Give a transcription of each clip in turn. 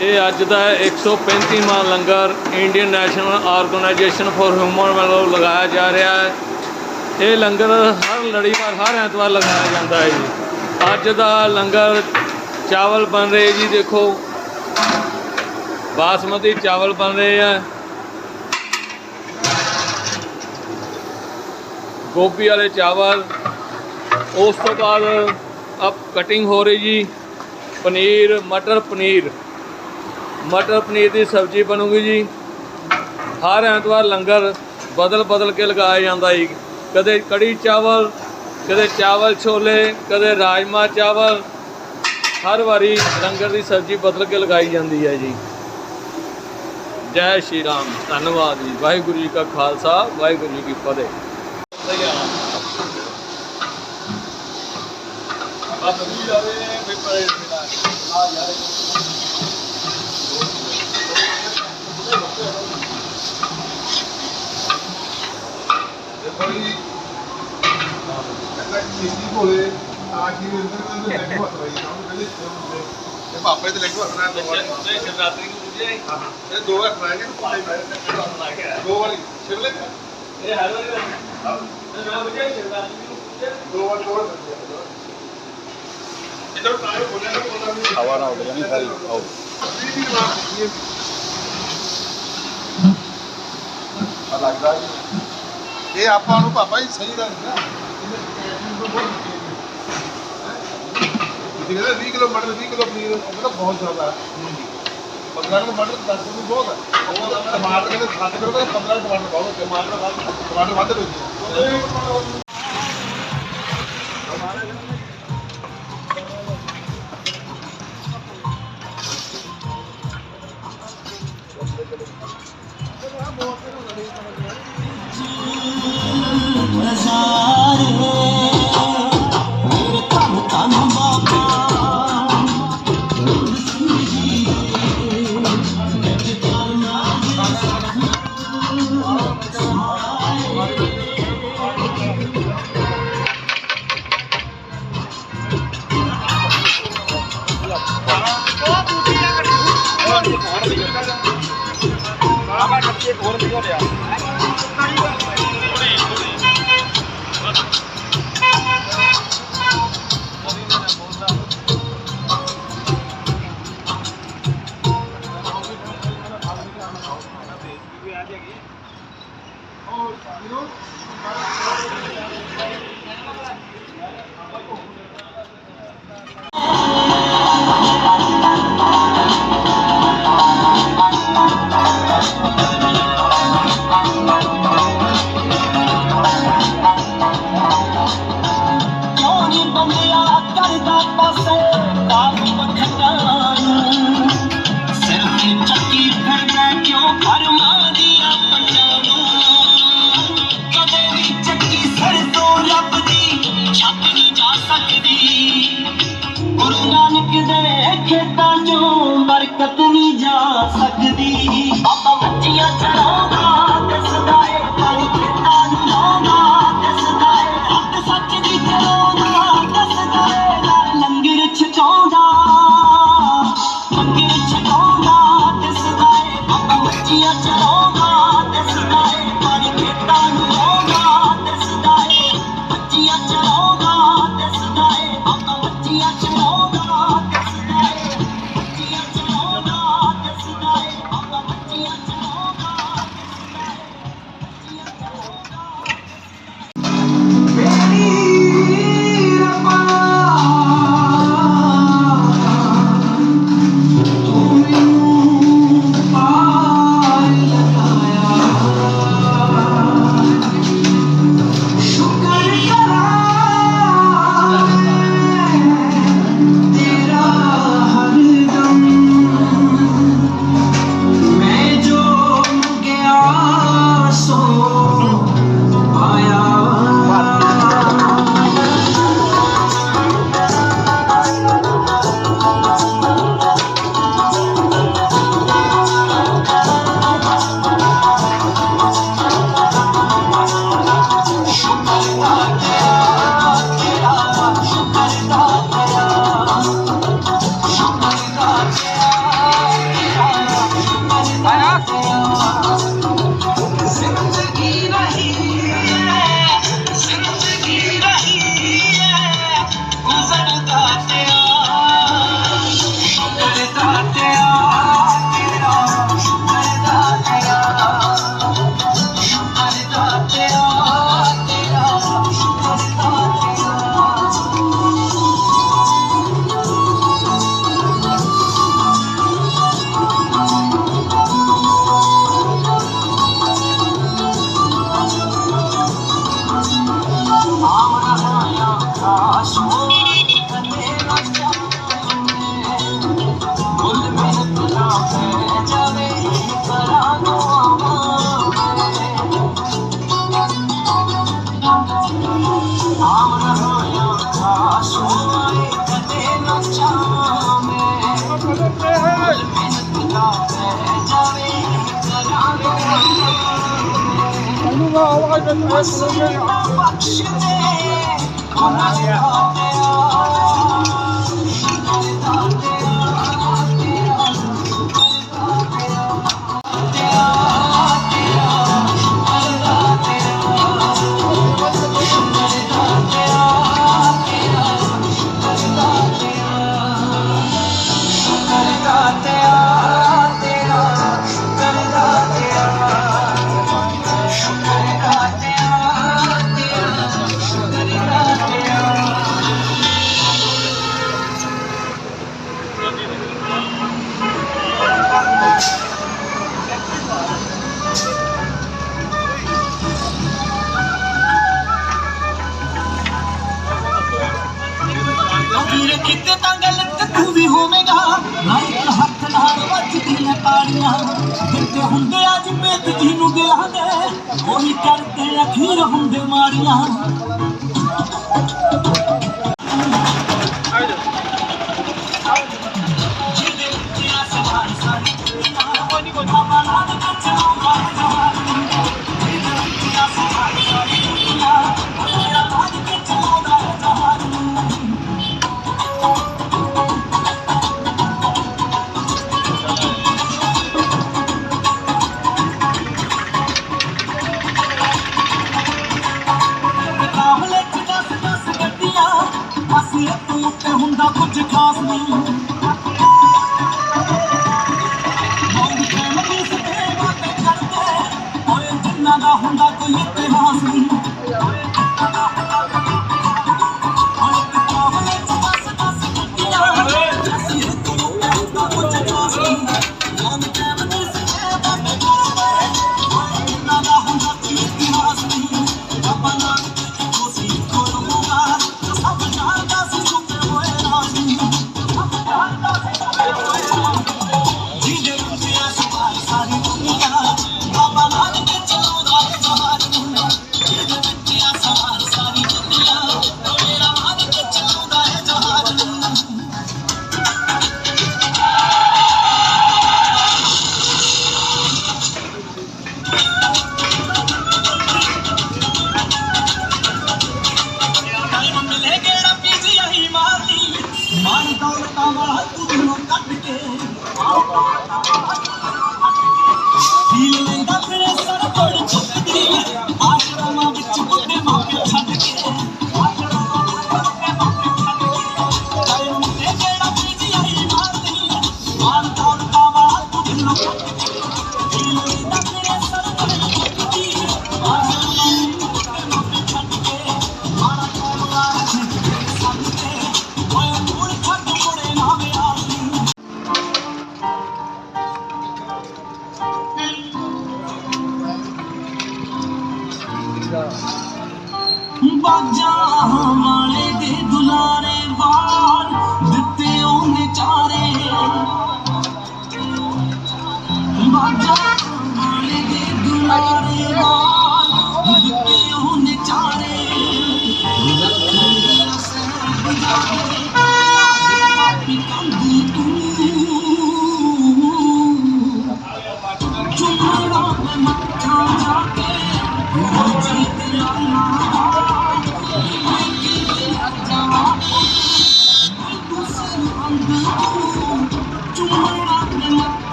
ਇਹ ਅੱਜ ਦਾ 135ਵਾਂ langar Indian National Organisation for Human ਵੱਲੋਂ ਲਗਾਇਆ ਜਾ ਰਿਹਾ ਹੈ। ਇਹ ਲੰਗਰ ਹਰ ਲੜੀਵਾਰ, ਹਰ ਐਤਵਾਰ ਲਗਾਇਆ ਜਾਂਦਾ ਹੈ ਜੀ। ਅੱਜ ਦਾ ਲੰਗਰ ਚਾਵਲ ਬਣ ਰਹੇ ਜੀ, ਦੇਖੋ। ਬਾਸਮਤੀ ਚਾਵਲ ਬਣ ਰਹੇ ਆ। ਗੋਭੀ ਵਾਲੇ ਚਾਵਲ। ਉਸ ਤੋਂ ਬਾਅਦ ਅਬ ਕਟਿੰਗ ਹੋ ਰਹੀ ਜੀ। ਪਨੀਰ, ਮਟਰ ਪਨੀਰ। ਮਟਰ ਪਨੀਰ ਦੀ ਸਬਜ਼ੀ ਬਣੂਗੀ ਜੀ। ਹਰ ਐਤਵਾਰ ਲੰਗਰ ਬਦਲ ਬਦਲ ਕੇ ਲਗਾਇਆ ਜਾਂਦਾ ਜੀ। ਕਦੇ ਕੜੀ ਚਾਵਲ, ਕਦੇ ਚਾਵਲ ਛੋਲੇ, ਕਦੇ ਰਾਜਮਾ ਚਾਵਲ। ਹਰ ਵਾਰੀ ਲੰਗਰ ਦੀ ਸਬਜ਼ੀ ਬਦਲ ਕੇ ਲਗਾਈ ਜਾਂਦੀ ਹੈ ਜੀ। ਜੈ ਸ਼੍ਰੀ ਰਾਮ। ਧੰਨਵਾਦ ਜੀ। ਵਾਹਿਗੁਰੂ ਜੀ ਕਾ ਖਾਲਸਾ, ਵਾਹਿਗੁਰੂ ਜੀ ਕੀ ਫਤਿਹ। ਬਸ ਵੀ ਜਾਵੇ ਵੀ ਆ ਯਾਰ ਦੇਖੋ ਜੀ ਕਹਿੰਦਾ ਚੀਜ਼ੀ ਕੋਲੇ ਕੀ ਹੱਥ ਰਹੀ ਨਾ ਇਹ ਪਾਪੇ ਤੇ ਲੈ ਕੇ ਹੱਥ ਨਾਲ ਦੋ ਵਾਲੀ ਸ਼ਿਵਰਾਤਰੀ ਨੂੰ ਪੁੱਜੇ ਹਾਂ? ਹਾਂ ਇਹ ਦੋ ਹੱਥ ਲਾਏਗੇ ਪਾਣੀ ਪਾਏ ਦੋ ਵਾਲੀ ਛਿੜਲੇ ਇਹ ਹਰ ਵਾਰੀ ਦਾ ਮੈਂ ਪੁੱਜੇ ਸ਼ਿਵਰਾਤਰੀ ਨੂੰ ਪੁੱਜੇ ਦੋ ਵਾਲੀ ਦੋ ਵਾਲੀ ਇਧਰ ਟਾਇਰ ਬੋਲਿਆ ਨਾ ਬੋਲਦਾ ਨਹੀਂ ਹਵਾ ਨਾ ਉੱਡ ਜਾਣੀ ਸਾਰੀ। ਆਓ। ਵੀ ਜਵਾਬ ਦਿੱਤੀ ਆ ਲੱਗਦਾ ਜੀ। ਇਹ ਆਪਾਂ ਨੂੰ ਪਾਪਾ ਜੀ ਸਹੀ ਦੱਸਦਾ। ਜਿਹਦੇ 20 ਕਿਲੋ ਮਟਰ 20 ਕਿਲੋ ਪਨੀਰ, ਉਹ ਕਹਿੰਦਾ ਬਹੁਤ ਜ਼ਿਆਦਾ ਹੈ। 15 ਕਿਲੋ ਮਟਰ 10 ਕਿਲੋ ਬਹੁਤ ਹੈ। ਉਹ ਟਮਾਟਰ ਕਹਿੰਦੇ 7 ਕਿਲੋ, ਕਹਿੰਦੇ 15 ਟਮਾਟਰ ਬਹੁਤ ਟਮਾਟਰ ਵੱਧ ਟਮਾਟਰ ਵੱਧ ਵੇਚੇ। الله وعيب الناس جميعا ਦੁਨੀਆ ਦਿਲ ਤੇ ਹੁੰਦੇ ਅੱਜ ਮੇਦ ਜੀ ਨੂੰ ਦਿਲਾਂ ਦੇ ਉਹੀ ਕਰਦੇ ਅਖੀਰ ਹੁੰਦੇ ਮਾਰੀਆਂ। ਹੁੰਦਾ ਕੋਈ ਇੱਕ Mental.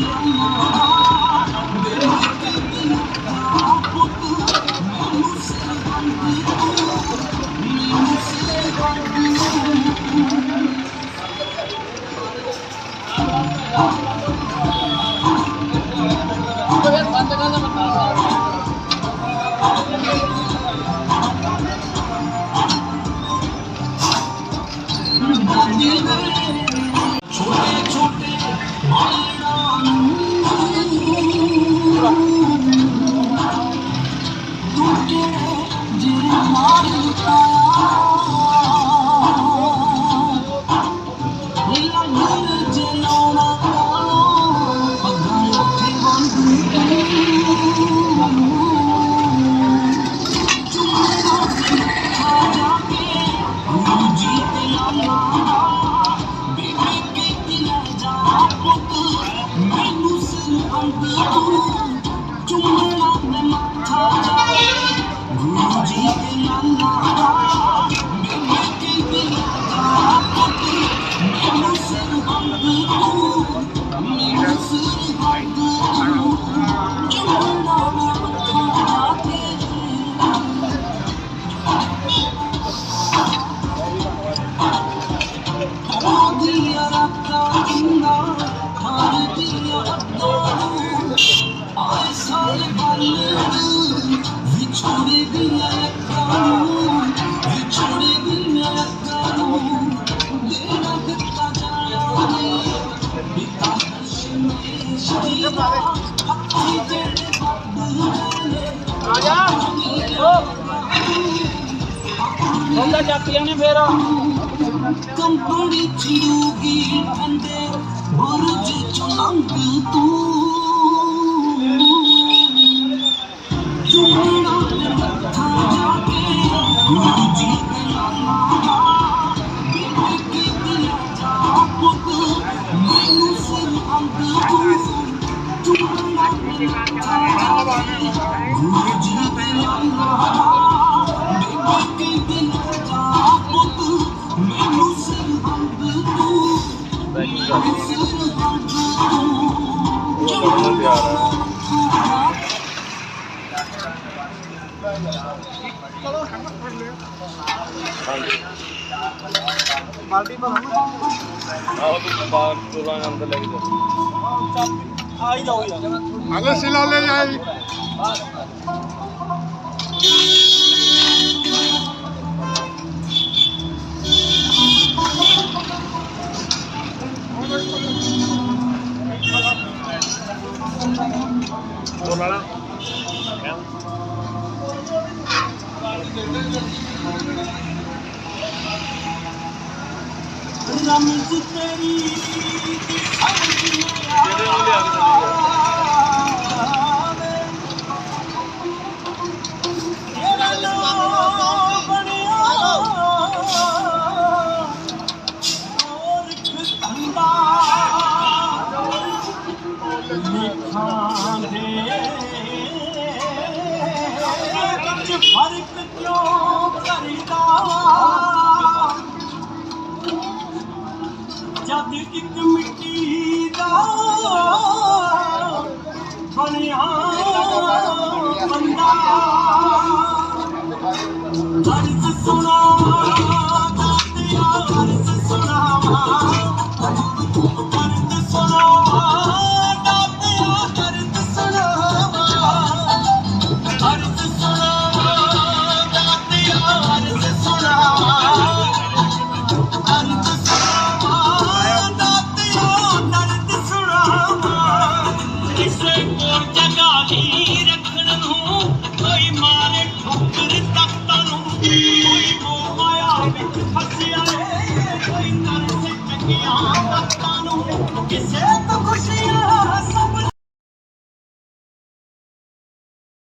Oh, ਬੰਦਾ ਚੱਕ ਲਿਆ ਨੇ ਫੇਰ ਕੰਪਨੀ ਚਿੜੂਗੀ ਅੰਦੇ ਬੁਰਜ ਚੋਂ ਲੰਘ ਤੂੰ ਜੁਮਣਾ ਮੱਥਾ ਜਾ ਕੇ ਗੁਰੂ ਜੀ ਦੇ ਨਾਮ ਕੀ ਦਿਲਾ ਜਾ ਪੁੱਤ ਮੈਨੂੰ ਸਿਰ ਅੰਗ ਤੂੰ ਜੁਮਣਾ ਮੱਥਾ ਜਾ ਕੇ ਗੁਰੂ ਜੀ ਦੇ ਨਾਮ बाल्टी पर हम आओ तुम बाहर पूरा अंदर लग जाओ आई जाओ यार अगर सिला ले जाए Voilà. Regarde. هڪ مٽي ڀلياس س